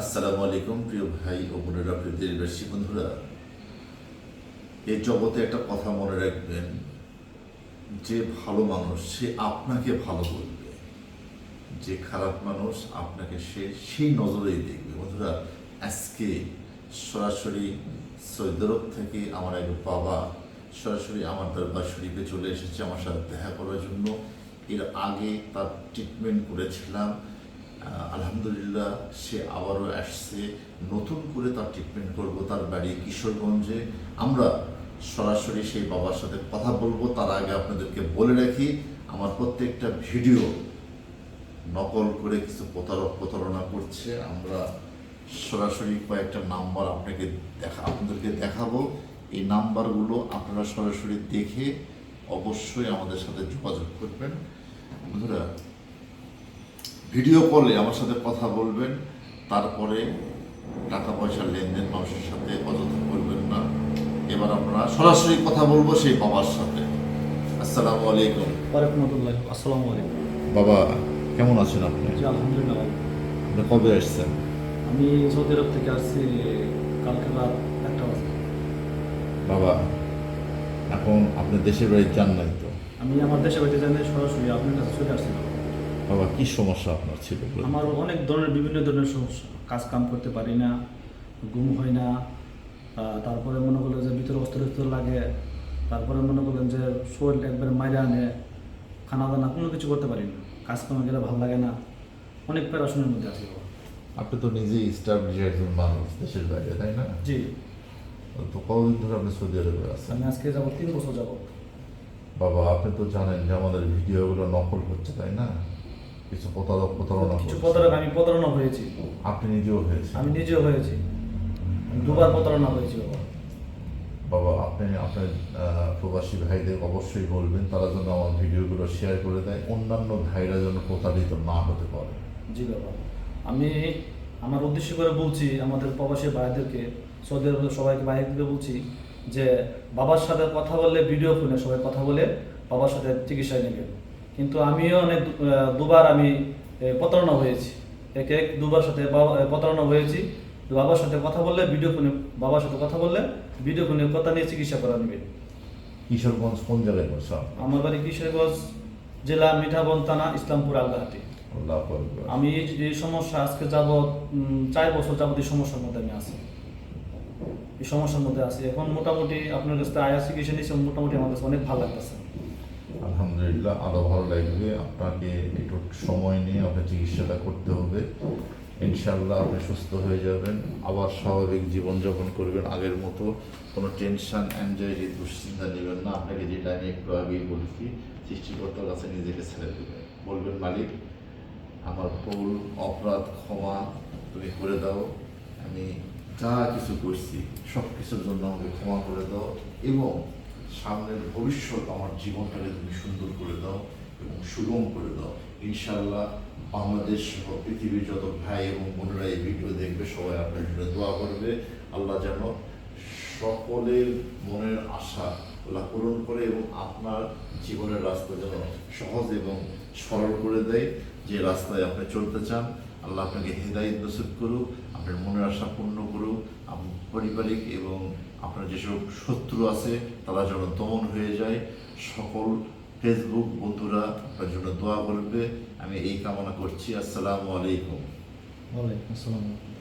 আসসালামু আলাইকুম, প্রিয় ভাই ও বোনেরা, প্রিয় দেশবাসী, বন্ধুরা। এই জগতে একটা কথা মনে রাখবেন, যে ভালো মানুষ, সে আপনাকে ভালো বলবে। যে খারাপ মানুষ, আপনাকে সে সেই নজরেই দেখবে। বন্ধুরা, আজকে সরাসরি সৈদরব থেকে আমার এক বাবা সরাসরি আমার দরবার শরীফে চলে এসেছে, আমার সাথে দেখা করার জন্য। এর আগে তার ট্রিটমেন্ট করেছিলাম। আলহামদুলিল্লাহ, সে আবারও আসছে। নতুন করে তার ট্রিটমেন্ট করব তার বাড়ি কিশোরগঞ্জে। আমরা সরাসরি সেই বাবার সাথে কথা বলব, তার আগে আপনাদেরকে বলে রাখি, আমার প্রত্যেকটা ভিডিও নকল করে কিছু প্রতারক প্রতারণা করছে। আমরা সরাসরি কয়েকটা নাম্বার আপনাকে দেখা, আপনাদেরকে দেখাবো। এই নাম্বারগুলো আপনারা সরাসরি দেখে অবশ্যই আমাদের সাথে যোগাযোগ করবেন। বন্ধুরা ভিডিও কলে আমার সাথে কথা বলবেন তারপরে টাকা পয়সার লেনদেন মানুষের সাথে অযথা করবেন না। এবার আমরা সরাসরি কথা বলব সেই বাবার সাথে। আসসালামু আলাইকুম। ওয়ারাহমাতুল্লাহ আসসালামু। আলাইকুম। বাবা কেমন আছেন আপনি? জি আলহামদুলিল্লাহ। আপনি কবে আসছেন? আমি সৌদি আরব থেকে আসছি কালকে রাত একটা বাজে। বাবা এখন আপনি দেশের বাড়ি যান নাই তো? আমি আমার দেশে বাড়িতে জানি সরাসরি আপনার কাছে চলে আসছি বাবা কি সমস্যা আপনার ছিল আমার অনেক ধরনের বিভিন্ন ধরনের সমস্যা। কাজ কাম করতে পারি না ঘুম হয় না তারপরে মনে করলেন যে ভিতরে অস্ত্র লাগে তারপরে মনে করলেন যে শরীর একবারে মাইরে আনে খানা দানা কোনো কিছু করতে পারি না। কাজ কামে গেলে ভালো লাগে না। অনেক প্যারাশনের মধ্যে আছি বাবা। আপনি তো নিজেই স্টাবলিশ একজন মানুষ দেশের বাইরে তাই না? জি। তো কতদিন ধরে আপনি সৌদি আরবে আছেন? আমি আজকে যাব তিন বছর যাব। বাবা আপনি তো জানেন যে আমাদের ভিডিওগুলো নকল হচ্ছে তাই না? কিছু প্রতারক প্রতারণা কিছু প্রতারক আমি প্রতারণা হয়েছি। আপনি নিজেও হয়েছে আমি নিজেও হয়েছি। দুবার প্রতারণা হয়েছি বাবা। বাবা আপনি আপনার প্রবাসী ভাইদের অবশ্যই বলবেন তারা যেন আমার ভিডিওগুলো শেয়ার করে দেয়। অন্যান্য ভাইরা যেন প্রতারিত না হতে পারে। জি বাবা। আমি আমার উদ্দেশ্য করে বলছি আমাদের প্রবাসী ভাইদেরকে সৌদি আরবের সবাইকে ভাইদেরকে বলছি যে বাবার সাথে কথা বললে ভিডিও ফোনে সবাই কথা বলে বাবার সাথে চিকিৎসায় নেবেন। কিন্তু আমিও অনেক দুবার আমি প্রতারণা হয়েছি। এক এক দুবার সাথে বাবা- প্রতারণা হয়েছি। বাবার সাথে কথা বললে ভিডিও ফোনে বাবার সাথে কথা বললে ভিডিও ফোনে কথা নিয়ে চিকিৎসা করা নেবেন কিশোরগঞ্জ কোন জায়গায় বসা আমার বাড়ি কিশোরগঞ্জ জেলা মিঠাবন থানা ইসলামপুর আলগাহাটি। আমি এই এই সমস্যা আজকে যাব চার বছর যাবত এই সমস্যার মধ্যে আমি আছি। এই সমস্যার মধ্যে আছি। এখন মোটামুটি আপনার কাছে আয়া চিকিৎসা নিয়েছে মোটামুটি আমার কাছে অনেক ভালো লাগতেছে। আলহামদুলিল্লাহ, আরও ভালো লাগবে। আপনাকে একটু সময় নিয়ে আপনার চিকিৎসাটা করতে হবে। ইনশাল্লাহ আপনি সুস্থ হয়ে যাবেন, আবার স্বাভাবিক জীবনযাপন করবেন। আগের মতো কোনো টেনশন অ্যাংজাইটি দুশ্চিন্তা নেবেন না। আপনাকে যেটা আমি একটু আগেই বলেছি সৃষ্টিকর্তার কাছে নিজেকে ছেড়ে দেবেন। বলবেন, মালিক, আমার ভুল, অপরাধ, ক্ষমা তুমি করে দাও। আমি যা কিছু করছি সব কিছুর জন্য আমাকে ক্ষমা করে দাও এবং সামনের ভবিষ্যৎ আমার জীবনটাকে তুমি সুন্দর করে দাও এবং সুগম করে দাও। ইনশাল্লাহ বাংলাদেশ সহ পৃথিবীর যত ভাই এবং বোনেরা এই ভিডিও দেখবে, সবাই আপনার জন্য দোয়া করবে। আল্লাহ যেন সকলের মনের আশা আল্লাহ পূরণ করে এবং আপনার জীবনের রাস্তা যেন সহজ এবং সরল করে দেয়, যে রাস্তায় আপনি চলতে চান। আল্লাহ আপনাকে হেদায়ত করুক, আপনার মনের আশা পূর্ণ পারিবারিক এবং আপনার যেসব শত্রু আছে, তারা যেন দমন হয়ে যায়। সকল ফেসবুক বন্ধুরা আপনার জন্য দোয়া করবে। আমি এই কামনা করছি। আসসালামু আলাইকুম। ওয়ালাইকুম আসসালাম।